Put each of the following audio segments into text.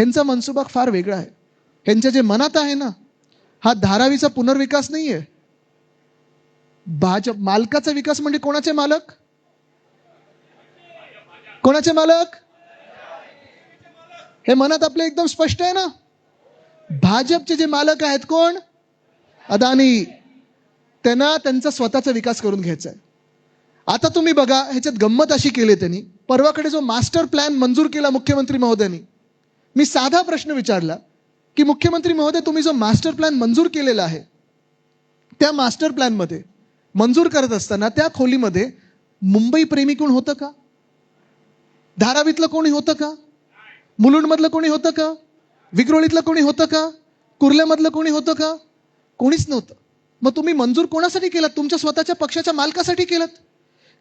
ह्यांचा मनसुबा फार वेगळा आहे. ह्यांच्या जे मनात आहे ना हा धारावीचा पुनर्विकास नाही आहे भाजप मालकाचा विकास म्हणजे कोणाचे मालक? कोणाचे मालक? हे मनात आपले एकदम स्पष्ट आहे ना? भाजपचे जे मालक आहेत कोण? अदानी. त्यांना त्यांचा स्वतःचा विकास करून घ्यायचा आहे आता तुम्ही बघा ह्याच्यात गंमत अशी केली त्यांनी. परवाकडे जो मास्टर प्लॅन मंजूर केला मुख्यमंत्री महोदयांनी मी साधा प्रश्न विचारला की मुख्यमंत्री महोदय तुम्ही जो मास्टर प्लॅन मंजूर केलेला आहे त्या मास्टर प्लॅनमध्ये मंजूर करत असताना त्या खोलीमध्ये मुंबई प्रेमी कोण होतं का? धारावीतलं कोणी होतं का? मुलुंडमधलं कोणी होतं का? विक्रोळीतलं कोणी होतं का? कुर्ल्यामधलं कोणी होतं का? कोणीच नव्हतं. मग तुम्ही मंजूर कोणासाठी केलात? तुमच्या स्वतःच्या पक्षाच्या मालकासाठी केलात?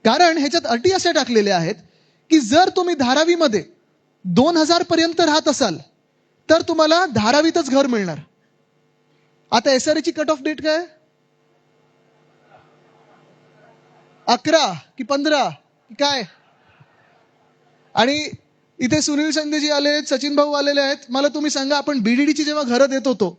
कारण ह्याच्यात अटी अशा टाकलेल्या आहेत की जर तुम्ही धारावीमध्ये दोन हजार पर्यंत राहत असाल तर तुम्हाला धारावीतच घर मिळणार. आता एस आर ची कट ऑफ डेट काय? अकरा की पंधरा काय? आणि इथे सुनील संदेजी आले आहेत सचिन भाऊ आलेले आहेत. मला तुम्ही सांगा आपण बीडीडीची जेव्हा घरं देत होतो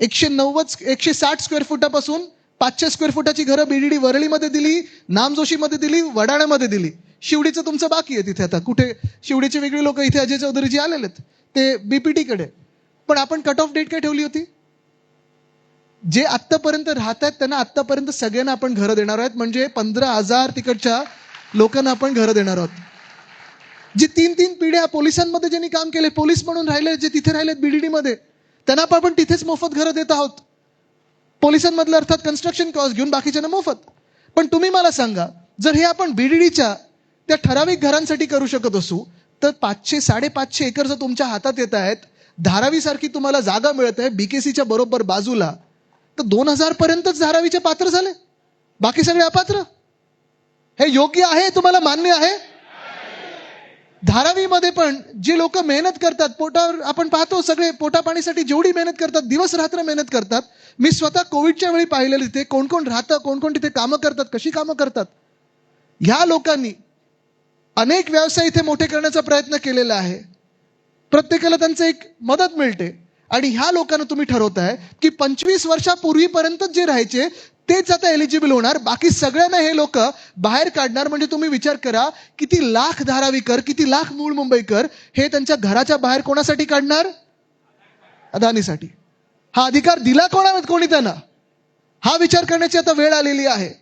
एकशे नव्वद एकशे साठ स्क्वेअर फुटापासून पाचशे स्क्वेअर फुटाची घरं बीडीडी वरळीमध्ये दिली नामजोशीमध्ये दिली वडाण्यामध्ये दिली. शिवडीचं तुमचं बाकी आहे तिथे आता. कुठे शिवडीचे वेगळी लोक इथे अजय चौधरीजी आलेले आहेत. ते बीपीटीकडे पण आपण कट ऑफ डेट काय ठेवली होती? जे आत्तापर्यंत राहत आहेत त्यांना आत्तापर्यंत सगळ्यांना आपण घरं देणार आहोत. म्हणजे पंधरा हजार तिकडच्या लोकांना आपण घरं देणार आहोत. जी तीन तीन पिढ्या पोलिसांमध्ये ज्यांनी काम केले पोलीस म्हणून राहिले जे तिथे राहिलेत बीडीडी मध्ये त्यांना पण आपण तिथेच मोफत घरं देत आहोत. पोलिसांमधलं अर्थात कन्स्ट्रक्शन कॉस्ट घेऊन बाकीच्यांना मोफत. पण तुम्ही मला सांगा जर हे आपण बीडीडीच्या त्या ठराविक घरांसाठी करू शकत असू तर पाचशे साडेपाचशे एकर जर तुमच्या हातात येत आहेत धारावीसारखी तुम्हाला जागा मिळत आहे बीकेसीच्या बरोबर बाजूला तर दोन हजार पर्यंतच धारावीचे पात्र झाले. बाकी सगळे अपात्र? हे योग्य आहे? तुम्हाला मान्य आहे? धारावीमध्ये पण जे लोक मेहनत करतात पोटावर आपण पाहतो सगळे पोटापाणीसाठी जेवढी मेहनत करतात दिवस रात्र मेहनत करतात. मी स्वतः कोविडच्या वेळी पाहिलेलं तिथे कोण कोण राहतं कोण कोण तिथे कामं करतात कशी कामं करतात. ह्या लोकांनी अनेक व्यवसाय इथे मोठे करण्याचा प्रयत्न केलेला आहे. प्रत्येकाला त्यांचं एक मदत मिळते. आणि ह्या लोकांना तुम्ही ठरवताय की पंचवीस वर्षापूर्वीपर्यंत जे राहायचे तेच आता एलिजिबल होणार. बाकी सगळ्यांना हे लोक बाहेर काढणार. म्हणजे तुम्ही विचार करा किती लाख धारावीकर किती लाख मूळ मुंबईकर हे त्यांच्या घराच्या बाहेर कोणासाठी काढणार? अदानीसाठी. हा अधिकार दिला कोणा कोणी त्यांना? हा विचार करण्याची आता वेळ आलेली आहे.